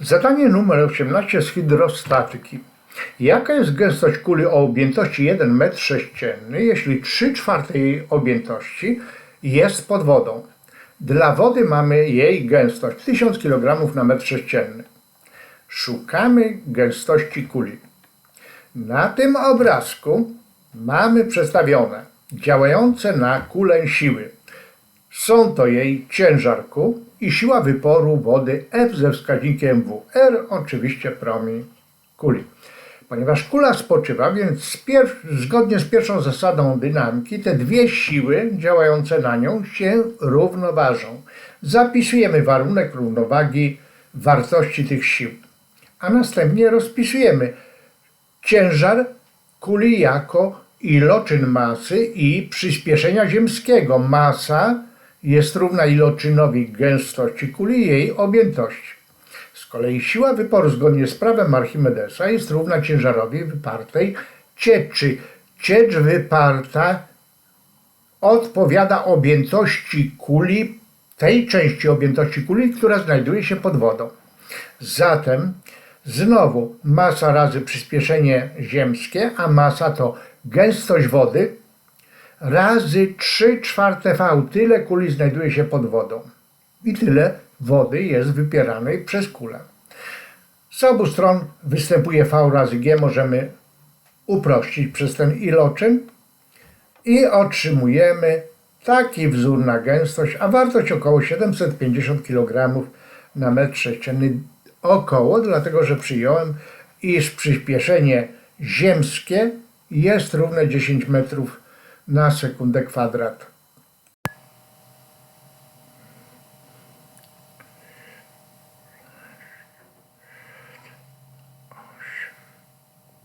Zadanie numer 18 z hydrostatyki. Jaka jest gęstość kuli o objętości 1 m3, jeśli 3 czwarte jej objętości jest pod wodą? Dla wody mamy jej gęstość 1000 kg na metr sześcienny. Szukamy gęstości kuli. Na tym obrazku mamy przedstawione działające na kulę siły. Są to jej ciężar i siła wyporu wody F ze wskaźnikiem W. R oczywiście promień kuli. Ponieważ kula spoczywa, więc z zgodnie z pierwszą zasadą dynamiki te dwie siły działające na nią się równoważą. Zapisujemy warunek równowagi wartości tych sił, a następnie rozpisujemy ciężar kuli jako iloczyn masy i przyspieszenia ziemskiego. Masa jest równa iloczynowi gęstości kuli i jej objętości. Z kolei siła wyporu zgodnie z prawem Archimedesa jest równa ciężarowi wypartej cieczy. Ciecz wyparta odpowiada objętości kuli, tej części objętości kuli, która znajduje się pod wodą. Zatem znowu masa razy przyspieszenie ziemskie, a masa to gęstość wody razy 3 czwarte V. Tyle kuli znajduje się pod wodą. I tyle wody jest wypieranej przez kulę. Z obu stron występuje V razy G. Możemy uprościć przez ten iloczyn i otrzymujemy taki wzór na gęstość, a wartość około 750 kg na metr sześcienny. Około, dlatego że przyjąłem, iż przyspieszenie ziemskie jest równe 10 metrów na sekundę kwadrat.